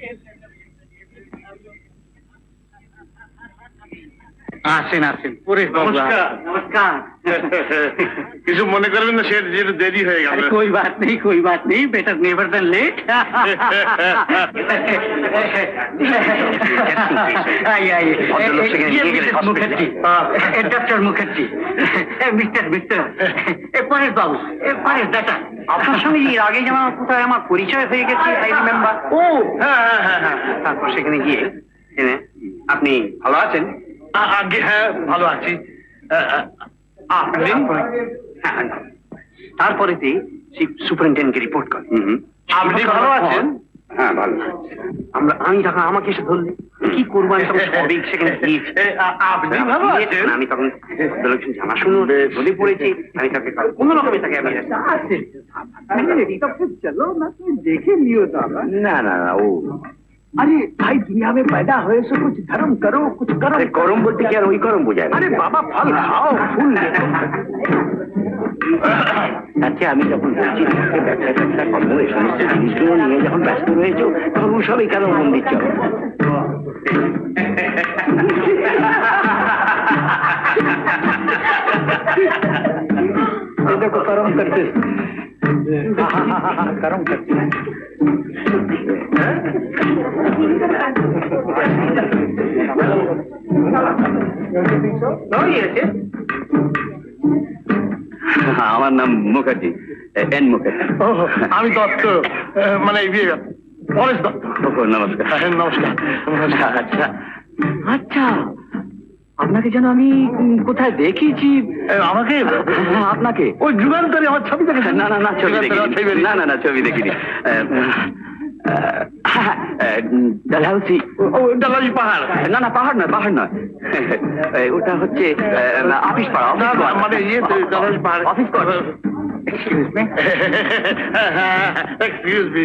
is আসেন আসেন। পরেশ বাবু। নমস্কার কিছু মনে করবেন না সে যেটা দেরি হয়ে গেল। কই বাত নেই কই বাত নেই better never than late Mukherjee doctor Mukherjee. Mister mister Paresh babu এ পরেশ ডাটা আপনার সঙ্গে এর আগে যেমন কোথায় আমার পরিচয় হয়ে গেছে আই রিমেম্বার ও হ্যাঁ, হ্যাঁ হ্যাঁ হ্যাঁ তারপর সেখানে গিয়ে আপনি ভালো আছেন? ভালো আছি। তারপরে? হ্যাঁ, হ্যাঁ, হ্যাঁ। সুপারিনটেন্ডেন্টকে রিপোর্ট করেন আপনি ভালো আছেন? আমি তখন আমাকে এসে ধরলে কি করব আমি তখন জানা শুনো ধরে পড়েছি আমি তাকে কোনো রকমের তাকে দেখে নিও না না না ও আরে ভাই দুনিয়া মে পয়দা হয়েছো কুছ ধর্ম করো কুছ করো। করম বলতে কি আর ওই করম বুঝায় আরে বাবা ফল খাও। ফুল আচ্ছা আমি যখন বলছি ব্যবসা ট্যাবসা কর্ম এই সমস্ত জিনিসগুলো নিয়ে যখন ব্যস্ত রয়েছ তখন ও এই কেন মন দিচ্ছ দেখো করম করতে করম করতে হ্যাঁ, আমার নাম মুখার্জি এন মুখার্জি। আমি মানে ইয়ে, দত্ত। মানে নমস্কার। হ্যাঁ, আচ্ছা, আচ্ছা আপনাকে যেন আমি কোথায় দেখিয়েছি? আমাকে? হ্যাঁ, আপনাকে। ওই যুগান্তরে আমার ছবি দেখেছেন? না না না ছবি দেখিনি। না না না ছবি দেখিনি। ডালহাউসি ও ডালাজি পাহাড়। না না পাহাড় নয় পাহাড় নয়। ওটা হচ্ছে অফিস পাড়া। মানে ইয়ে ডালাজি পাহাড়। অফিস পাড়া। এক্সকিউজ মি এক্সকিউজ মি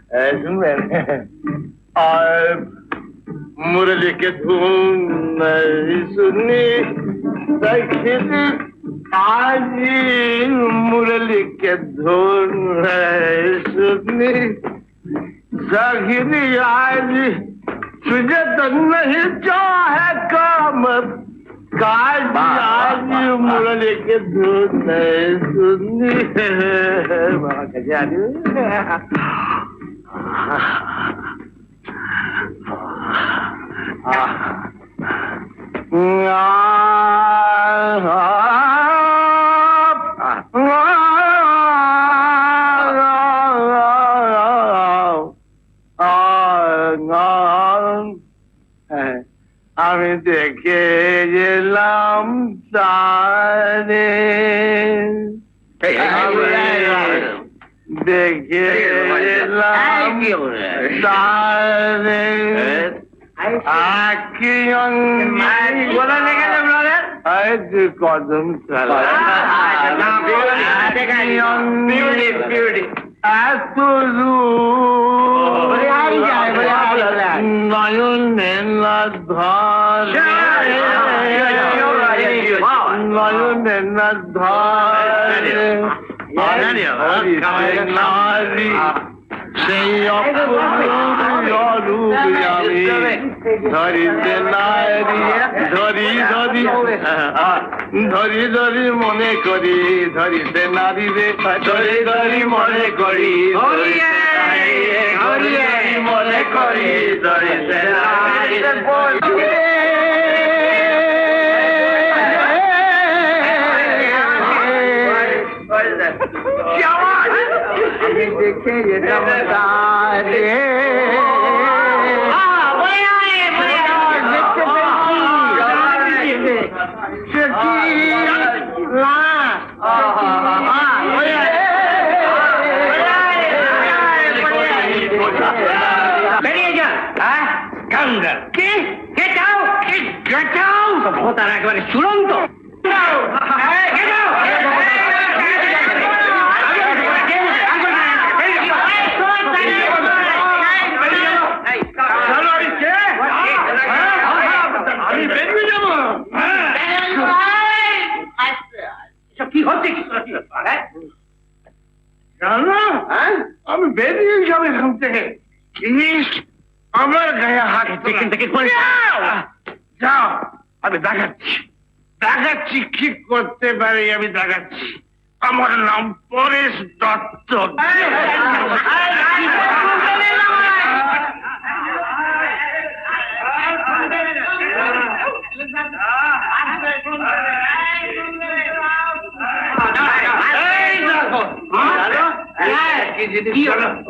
सुन रहे मुरली के धूम नहीं सुनी सखी आज मुरली के धुन सुनी सखनी आज तुझे तो नहीं चाहे काम काज आज मुरली के धुन सुनी Amém. গেলাম তুই কদম এত হারি যায়। নয়নে ধরে ধরে ধরি মনে করি ধরিতে নারী রে ধরি ধরি মনে করি মনে করি ধরিতে রে। के ये दमदारे Get down! Get down! Get down! বেরিয়ে যাবে এখান থেকে প্লিজ আমার গায়ে হাত দেখেন থেকে করে যাও যাও আমি দেখাচ্ছি দেখাচ্ছি কি করতে পারি আমি দেখাচ্ছি আমার নাম পরেশ দত্ত